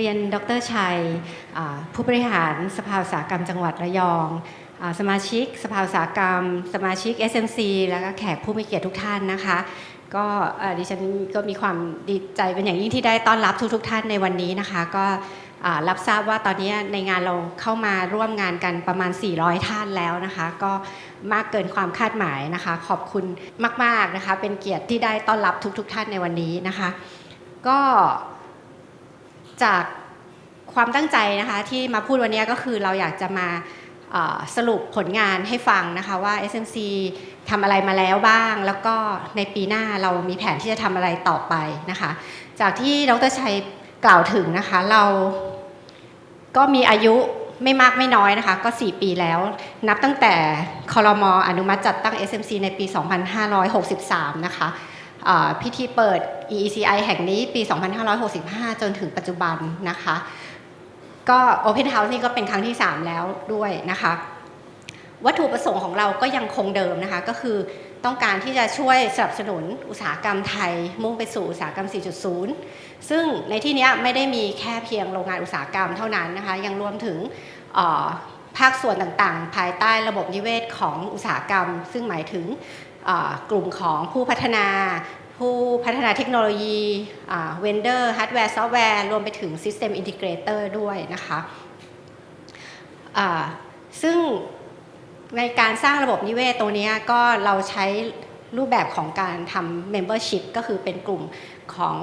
เรียนดรชัย ผู้บริหารสภาอุตสาหกรรมจังหวัดระยอง สมาชิกสภาอุตสาหกรรม สมาชิก SMC แล้วก็แขกผู้มีเกียรติทุกท่านนะคะ ก็ดิฉันก็มีความดีใจเป็นอย่างยิ่งที่ได้ต้อนรับทุกๆทท่านในวันนี้นะคะ ก็รับทราบว่าตอนนี้ในงานเราเข้ามาร่วมงานกันประมาณ 400 ท่านแล้วนะคะ ก็มากเกินความคาดหมายนะคะ ขอบคุณมากๆนะคะ เป็นเกียรติที่ได้ต้อนรับทุกๆทท่านในวันนี้นะคะ ก็ จากความตั้งใจนะคะที่มาพูดวันนี้ก็คือเราอยากจะมาสรุปผลงานให้ฟังนะคะว่า SMC ทำอะไรมาแล้วบ้าง แล้วก็ในปีหน้าเรามีแผนที่จะทำอะไรต่อไปนะคะ จากที่ดรชัยกล่าวถึงนะคะเราก็มีอายุไม่มากไม่น้อยนะคะ ก็ 4 ปีแล้ว นับตั้งแต่คอรมออนุมัติจัดตั้ง SMC ในปี 2563 นะคะอ่า พิธีเปิด EECI แห่งนี้ปี 2565 จนถึงปัจจุบันนะคะ ก็ Open House นี่ก็เป็นครั้งที่ 3 แล้วด้วยนะคะ วัตถุประสงค์ของเราก็ยังคงเดิมนะคะ ก็คือต้องการที่จะช่วยสนับสนุนอุตสาหกรรมไทย มุ่งไปสู่อุตสาหกรรม 4.0 ซึ่งในที่นี้ไม่ได้มีแค่เพียงโรงงานอุตสาหกรรมเท่านั้นนะคะ ยังรวมถึงภาคส่วนต่างๆ ภายใต้ระบบนิเวศของอุตสาหกรรม ซึ่งหมายถึง กลุ่มของผู้พัฒนา ผู้พัฒนาเทคโนโลยีเวนเดอร์ฮาร์ดแวร์ซอฟต์แวร์รวมไปถึง System Integrator ด้วยนะคะซึ่งในการสร้างระบบนิเวศตัวนี้ก็เราใช้ รูปแบบของการทำ Membership ก็คือเป็นกลุ่มของ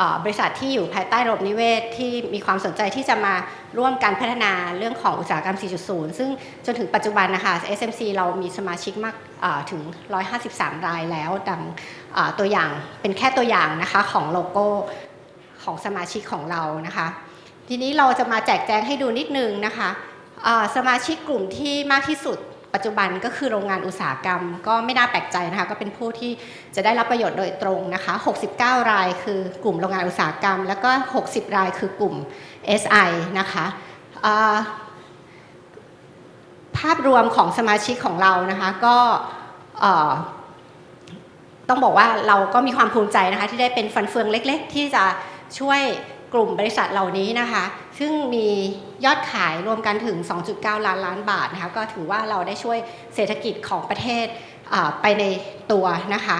อบริษัทที่อยู่ภายใต้ระบบนิเวศ ที่มีความสนใจที่จะมาร่วมกันพัฒนาเรื่องของอุตสาหกรรม 4.0 ซึ่งจนถึงปัจจุบันนะคะ SMC เรามีสมาชิกมากถึง 153 รายแล้วดังตัวอย่างเป็นแค่ตัวอย่างนะคะของโลโก้ของสมาชิกของเรานะคะ ทีนี้เราจะมาแจกแจงให้ดูนิดนึงนะคะสมาชิกกลุ่มที่มากที่สุด ปัจจุบันก็คือโรงงานอุตสาหกรรม ก็ไม่น่าแปลกใจนะคะก็เป็นผู้ที่จะได้รับประโยชน์โดยตรงนะคะ 69 รายคือกลุ่มโรงงานอุตสาหกรรม แล้วก็ 60 รายคือกลุ่ม SI นะคะาภาพรวมของสมาชิกของเรานะคะก็ต้องบอกว่าเราก็มีความภูมิใจนะคะที่ได้เป็นฟันเฟืองเล็ก ๆ ที่จะช่วย กลุ่มบริษัทเหล่านี้นะคะ ซึ่งมียอดขายรวมกันถึง 2.9 ล้านล้านบาทนะคะก็ถือว่าเราได้ช่วยเศรษฐกิจของประเทศไปในตัวนะคะ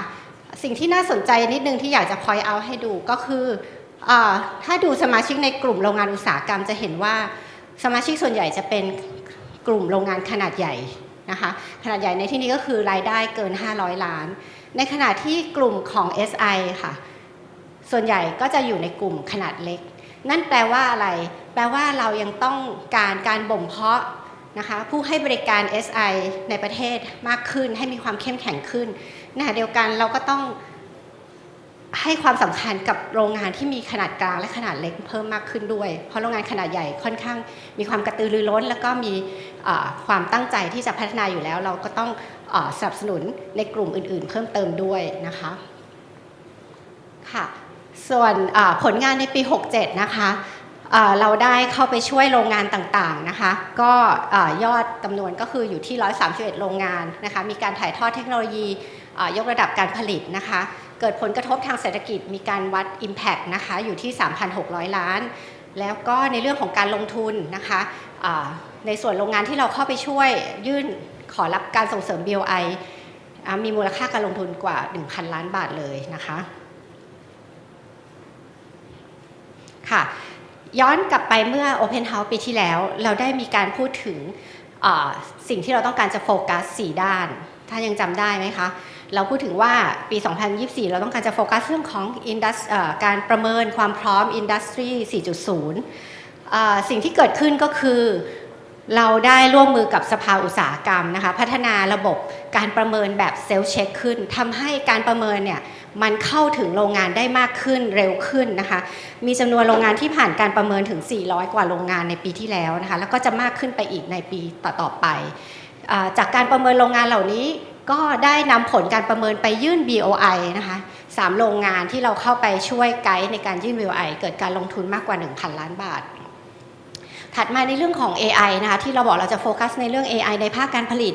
สิ่งที่น่าสนใจนิดนึงที่อยากจะพอยเอาให้ดูก็คืออถ้าดูสมาชิกในกลุ่มโรงงานอุตสาหกรรมจะเห็นว่าสมาชิกส่วนใหญ่จะเป็นกลุ่มโรงงานขนาดใหญ่นะคะขนาดใหญ่ในที่นี้ก็คือรายได้เกิน 500 ล้าน ในขณะที่กลุ่มของ SI ค่ะ ส่วนใหญ่ก็จะอยู่ในกลุ่มขนาดเล็ก นั่นแปลว่าอะไร แปลว่าเรายังต้องการการบ่มเพาะนะคะผู้ให้บริการ SI ในประเทศมากขึ้นให้มีความเข้มแข็งขึ้นนะเดียวกันเราก็ต้องให้ความสำคัญกับโรงงานที่มีขนาดกลางและขนาดเล็กเพิ่มมากขึ้นด้วย เพราะโรงงานขนาดใหญ่ค่อนข้างมีความกระตือรือร้น แล้วก็มีความตั้งใจที่จะพัฒนาอยู่แล้ว เราก็ต้องอสนับสนุนในกลุ่มอื่น ๆ เพิ่มเติมด้วยนะคะค่ะ ส่วนผลงานในปี 67 นะคะเราได้เข้าไปช่วยโรงงานต่างๆนะคะ ก็ยอดจำนวนก็คืออยู่ที่ 131 โรงงานนะคะ มีการถ่ายทอดเทคโนโลยียกระดับการผลิตนะคะ เกิดผลกระทบทางเศรษฐกิจมีการวัด Impact นะคะอยู่ที่ 3,600 ล้าน แล้วก็ในเรื่องของการลงทุนนะคะในส่วนโรงงานที่เราเข้าไปช่วยยื่นขอรับการส่งเสริม BOI มีมูลค่าการลงทุนกว่า 1,000 ล้านบาทเลยนะคะ ค่ะ ย้อนกลับไปเมื่อ Open House ปีที่แล้ว เราได้มีการพูดถึงสิ่งที่เราต้องการจะโฟกัส 4 ด้าน ถ้ายังจำได้ไหมคะ เราพูดถึงว่าปี 2024 เราต้องการจะโฟกัสเรื่องของอการประเมินความพร้อม Industry 4.0 สิ่งที่เกิดขึ้นก็คือ เราได้ร่วมมือกับสภาอุตสาหกรรมนะคะ พัฒนาระบบการประเมินแบบเซลล์เช็คขึ้นทำให้การประเมินเนี่ยมันเข้าถึงโรงงานได้มากขึ้นเร็วขึ้นนะคะ มีจำนวนโรงงานที่ผ่านการประเมินถึง 400 กว่าโรงงานในปีที่แล้วนะคะ แล้วก็จะมากขึ้นไปอีกในปีต่อๆไป จากการประเมินโรงงานเหล่านี้ก็ได้นำผลการประเมินไปยื่น BOI นะคะสามโรงงานที่เราเข้าไปช่วยไกด์ในการยื่น BOI เกิดการลงทุนมากกว่า 1,000 ล้านบาท ถัดมาในเรื่องของ AI นะคะที่เราบอกเราจะโฟกัสในเรื่อง AI ในภาคการผลิต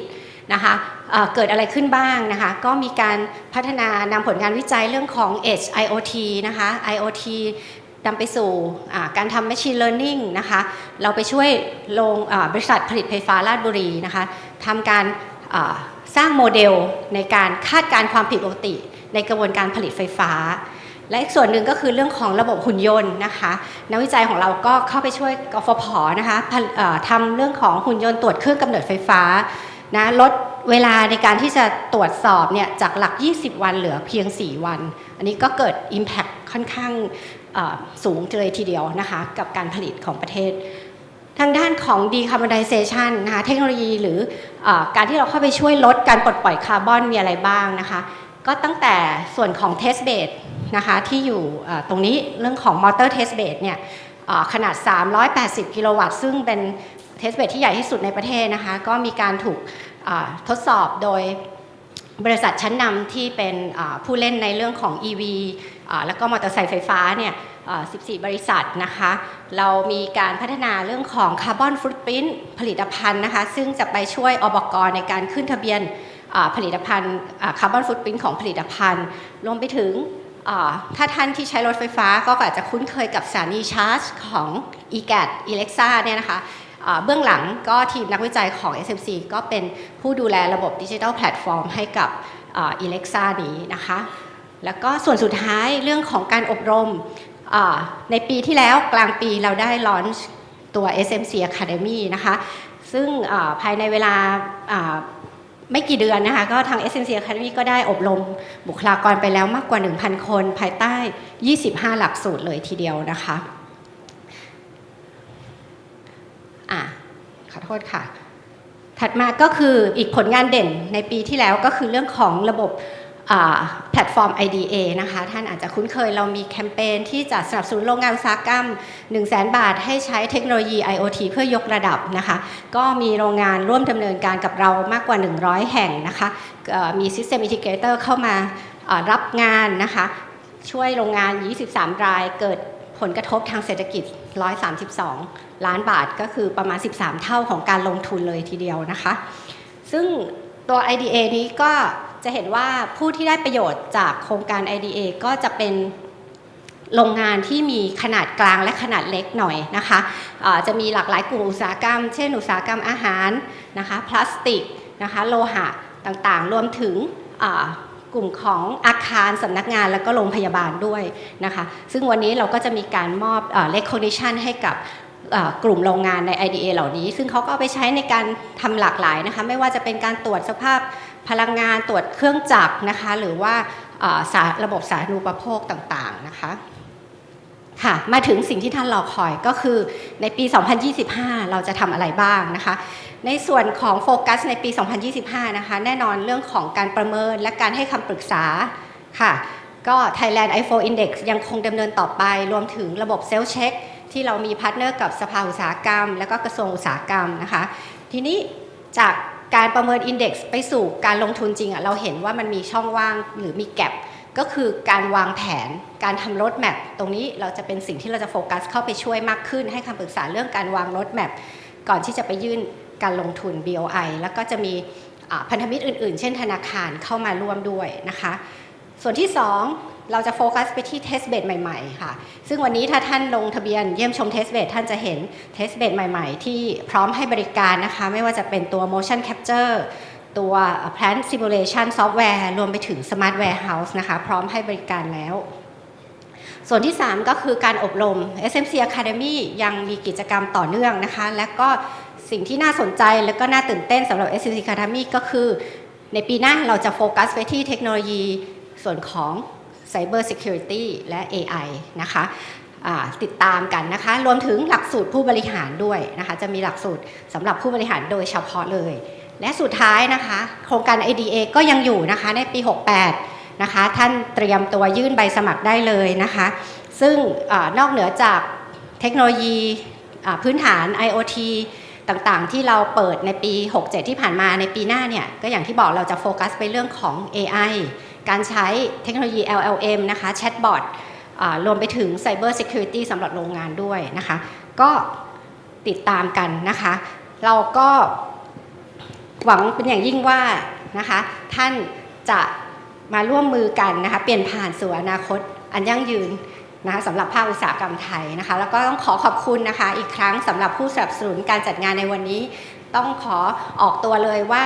นะคะเเกิดอะไรขึ้นบ้างนะคะ ก็มีการพัฒนานำผลงานวิจัยเรื่องของ Edge IoT นะคะ IoT นำไปสู่การทำ Machine Learning นะคะ เราไปช่วยโรงบริษัทผลิตไฟฟ้าราชบุรีนะคะทำการสร้างโมเดลในการคาดการณ์ความผิดปกติ ในกระบวนการผลิตไฟฟ้า และอีกส่วนหนึ่งก็คือเรื่องของระบบหุ่นยนต์นะคะนักวิจัยของเราก็เข้าไปช่วยกฟผนะคะทำเรื่องของหุ่นยนต์ตรวจเครื่องกำเนิดไฟฟ้านะลดเวลาในการที่จะตรวจสอบเนี่ยจากหลัก 20 วันเหลือเพียง 4 วัน อันนี้ก็เกิด Impact ค่อนข้างสูงเลยทีเดียวนะคะกับการผลิตของประเทศ ทางด้านของ decarbonization นะคะเทคโนโลยีหรือเออการที่เราเข้าไปช่วยลดการปลดปล่อยคาร์บอนมีอะไรบ้างนะคะ ก็ตั้งแต่ส่วนของ test bed นะคะที่อยู่ตรงนี้เรื่องของ motor test bed เนี่ยขนาด 380 กิโลวัตต์ ซึ่งเป็น test bed ที่ใหญ่ที่สุดในประเทศนะคะก็มีการถูกทดสอบโดยบริษัทชั้นนำที่เป็นผู้เล่นในเรื่องของ EV แล้วก็มอเตอร์ไซค์ไฟฟ้าเนี่ย14 บริษัทนะคะ เรามีการพัฒนาเรื่องของคาร์บอนฟุตปรินผลิตภัณฑ์นะคะ ซึ่งจะไปช่วยอบกรในการขึ้นทะเบียน ผลิตภัณฑ์คาร์บอนฟุตปรินของผลิตภัณฑ์ รวมไปถึงถ้าท่านที่ใช้รถไฟฟ้าก็อาจจะคุ้นเคยกับสถานีชาร์จของ e g a t Alexa เนี่ยนะคะเบื้องหลังก็ทีมนักวิจัยของ SMC ก็เป็นผู้ดูแลระบบดิจิทัลแพลตฟอร์มให้กับอ่า Alexa นี้นะคะ แล้วก็ส่วนสุดท้ายเรื่องของการอบรมในปีที่แล้วกลางปีเราได้ลอนตัว SMC Academy นะคะ ซึ่งภายในเวลา ไม่กี่เดือนนะคะ ก็ทาง SMC Academy ก็ได้อบรมบุคลากรไปแล้วมากกว่า 1,000 คน ภายใต้ 25 หลักสูตรเลยทีเดียวนะคะอะขอโทษค่ะ ถัดมาก็คืออีกผลงานเด่นในปีที่แล้วก็คือเรื่องของระบบอ่า ลตฟอร์ม IDA นะคะ ท่านอาจจะคุ้นเคยเรามีแคมเปญที่จะสนับสนุนโรงงานอุตสาหกรรม 1 0 0 0 0แบาท ให้ใช้เทคโนโลยี IoT เพื่อยกระดับนะคะ ก็มีโรงงานร่วมดำเนินการกับเรามากกว่า 100 แห่งนะคะมี System Integrator เข้ามารับงานนะคะ ช่วยโรงงาน 23 รายเกิดผลกระทบทางเศรษฐกิจ 132 ล้านบาทก็คือประมาณ 13 เท่าของการลงทุนเลยทีเดียวนะคะ ซึ่งตัว IDA นี้ก็ จะเห็นว่าผู้ที่ได้ประโยชน์จากโครงการ IDA ก็จะเป็นโรงงานที่มีขนาดกลางและขนาดเล็กหน่อยนะคะอ่าจะมีหลากหลายกลุ่มอุตสาหกรรม เช่น อุตสาหกรรมอาหารนะคะพลาสติกนะคะโลหะต่างๆ รวมถึงกลุ่มของอาคารสำนักงานแล้วก็โรงพยาบาลด้วยนะคะ ซึ่งวันนี้เราก็จะมีการมอบเอ่อ recognition ให้กับกลุ่มโรงงานใน IDA เหล่านี้ ซึ่งเขาก็เอาไปใช้ในการทำหลากหลายนะคะ ไม่ว่าจะเป็นการตรวจสภาพ พลังงานตรวจเครื่องจักรนะคะหรือว่าสาระบบสาธารณูปโภคต่างๆนะคะค่ะมาถึงสิ่งที่ท่านรอคอยก็คือในปี 2025 เราจะทำอะไรบ้างนะคะ ในส่วนของโฟกัสในปี 2025 นะคะ แน่นอนเรื่องของการประเมินและการให้คำปรึกษาค่ะ ก็ Thailand iPhone Index ยังคงดำเนินต่อไป รวมถึงระบบเซลล์เช็คที่เรามีพาร์ทเนอร์กับสภาอุตสาหกรรม และก็กระทรวงอุตสาหกรรมนะคะ ทีนี้จาก การประเมิน Index ไปสู่การลงทุนจริงอะเราเห็นว่ามันมีช่องว่างหรือมีแกลบก็คือการวางแผนการทำรถแมพตรงนี้เราจะเป็นสิ่งที่เราจะโฟกัสเข้าไปช่วยมากขึ้น ให้คำปรึกษาเรื่องการวางรถแมพก่อนที่จะไปยื่นการลงทุน BOI แล้วก็จะมีพันธมิตรอื่น ๆ เช่นธนาคารเข้ามาร่วมด้วยนะคะ ส่วนที่ 2 เราจะโฟกัสไปที่ test bed ใหม่ๆค่ะ ซึ่งวันนี้ถ้าท่านลงทะเบียนเยี่ยมชม test bed ท่านจะเห็น test bed ใหม่ ๆ ที่พร้อมให้บริการนะคะ ไม่ว่าจะเป็นตัว motion capture ตัว plant simulation software รวมไปถึง smart warehouse นะคะ พร้อมให้บริการแล้ว ส่วนที่ 3 ก็คือการอบรม SMC Academy ยังมีกิจกรรมต่อเนื่องนะคะ และก็สิ่งที่น่าสนใจและก็น่าตื่นเต้นสำหรับ SMC Academy ก็คือ ในปีหน้าเราจะโฟกัสไปที่เทคโนโลยีส่วนของ Cyber Security และ AI นะคะติดตามกันนะคะ รวมถึงหลักสูตรผู้บริหารด้วยนะคะ จะมีหลักสูตรสำหรับผู้บริหารโดยเฉพาะเลย และสุดท้ายนะคะ โครงการ IDA ก็ยังอยู่นะคะในปี 68 นะคะ ท่านเตรียมตัวยื่นใบสมัครได้เลยนะคะ ซึ่งอนอกเหนือจากเทคโนโลยีพื้นฐาน IoT ต่างๆ ที่เราเปิดในปี 67 ที่ผ่านมาในปีหน้าเนี่ย ก็อย่างที่บอกเราจะโฟกัสไปเรื่องของ AI การใช้เทคโนโลยี LLM นะคะแชทบอทรวมไปถึง Cyber Security สำหรับโรงงานด้วยนะคะ ก็ติดตามกันนะคะ เราก็หวังเป็นอย่างยิ่งว่านะคะท่านจะมาร่วมมือกันนะคะเปลี่ยนผ่านสู่อนาคตอันยั่งยืนนะคะสำหรับภาคอุตสาหกรรมไทยนะคะ แล้วก็ต้องขอขอบคุณนะคะอีกครั้งสำหรับผู้สนับสนุนการจัดงานในวันนี้ ต้องขอออกตัวเลยว่า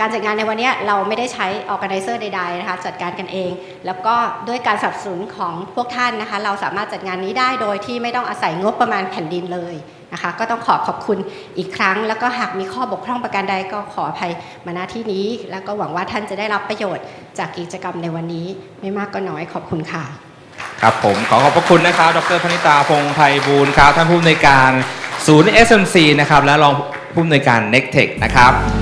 การจัดงานในวันนี้เราไม่ได้ใช้ organizer ใดๆนะคะจัดการกันเอง แล้วก็ด้วยการสนับสนุนของพวกท่านนะคะ เราสามารถจัดงานนี้ได้โดยที่ไม่ต้องอาศัยงบประมาณแผ่นดินเลยนะคะ ก็ต้องขอขอบคุณอีกครั้ง แล้วก็หากมีข้อบกพร่องประการใดก็ขออภัยมาณที่นี้ แล้วก็หวังว่าท่านจะได้รับประโยชน์จากกิจกรรมในวันนี้ ไม่มากก็น้อยขอบคุณค่ะ ครับผมขอขอบพระคุณนะครับ ดรพนิตาพงไพบูลย์ครับท่านผู้อำนวยการศูนย์ SMC นะครับและรองผู้อำนวยการ n e c t e c h นะครับ